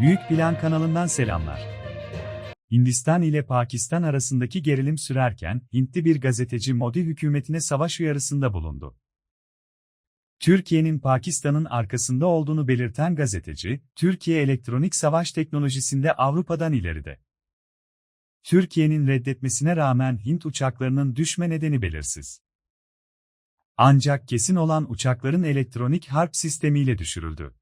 Büyük Plan kanalından selamlar. Hindistan ile Pakistan arasındaki gerilim sürerken, Hintli bir gazeteci Modi hükümetine savaş uyarısında bulundu. Türkiye'nin Pakistan'ın arkasında olduğunu belirten gazeteci, Türkiye elektronik savaş teknolojisinde Avrupa'dan ileride. Türkiye'nin reddetmesine rağmen Hint uçaklarının düşme nedeni belirsiz. Ancak kesin olan uçakların elektronik harp sistemiyle düşürüldü.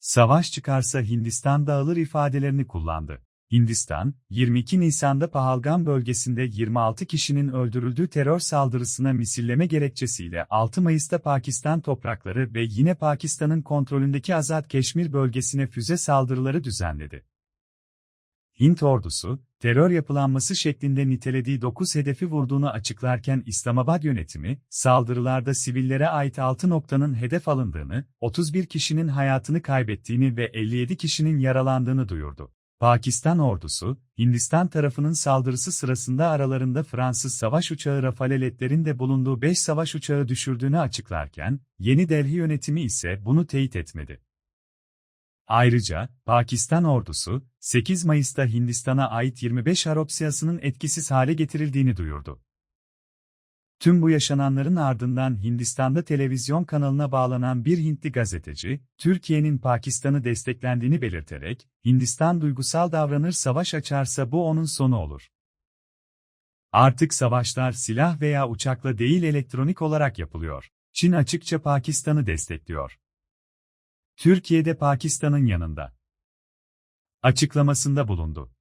Savaş çıkarsa Hindistan dağılır ifadelerini kullandı. Hindistan, 22 Nisan'da Pahalgam bölgesinde 26 kişinin öldürüldüğü terör saldırısına misilleme gerekçesiyle 6 Mayıs'ta Pakistan toprakları ve yine Pakistan'ın kontrolündeki Azad Keşmir bölgesine füze saldırıları düzenledi. Hint ordusu, terör yapılanması şeklinde nitelediği 9 hedefi vurduğunu açıklarken İslamabad yönetimi, saldırılarda sivillere ait 6 noktanın hedef alındığını, 31 kişinin hayatını kaybettiğini ve 57 kişinin yaralandığını duyurdu. Pakistan ordusu, Hindistan tarafının saldırısı sırasında aralarında Fransız savaş uçağı Rafaleletlerin de bulunduğu 5 savaş uçağı düşürdüğünü açıklarken, Yeni Delhi yönetimi ise bunu teyit etmedi. Ayrıca, Pakistan ordusu, 8 Mayıs'ta Hindistan'a ait 25 harp siyasının etkisiz hale getirildiğini duyurdu. Tüm bu yaşananların ardından Hindistan'da televizyon kanalına bağlanan bir Hintli gazeteci, Türkiye'nin Pakistan'ı desteklendiğini belirterek, Hindistan duygusal davranır savaş açarsa bu onun sonu olur. Artık savaşlar silah veya uçakla değil elektronik olarak yapılıyor. Çin açıkça Pakistan'ı destekliyor. Türkiye'de Pakistan'ın yanında. Açıklamasında bulundu.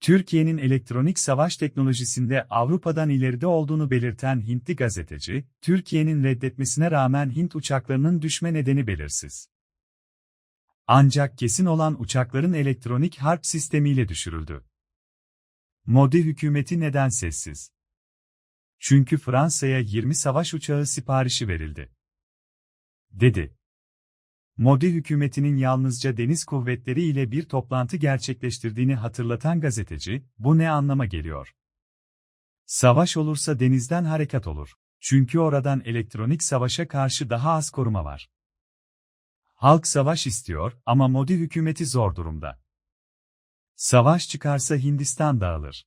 Türkiye'nin elektronik savaş teknolojisinde Avrupa'dan ileride olduğunu belirten Hintli gazeteci, Türkiye'nin reddetmesine rağmen Hint uçaklarının düşme nedeni belirsiz. Ancak kesin olan uçakların elektronik harp sistemiyle düşürüldü. Modi hükümeti neden sessiz? Çünkü Fransa'ya 20 savaş uçağı siparişi verildi. Dedi. Modi hükümetinin yalnızca deniz kuvvetleri ile bir toplantı gerçekleştirdiğini hatırlatan gazeteci, bu ne anlama geliyor? Savaş olursa denizden harekat olur. Çünkü oradan elektronik savaşa karşı daha az koruma var. Halk savaş istiyor ama Modi hükümeti zor durumda. Savaş çıkarsa Hindistan dağılır.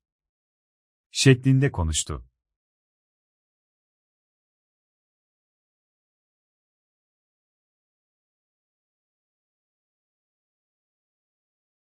Şeklinde konuştu.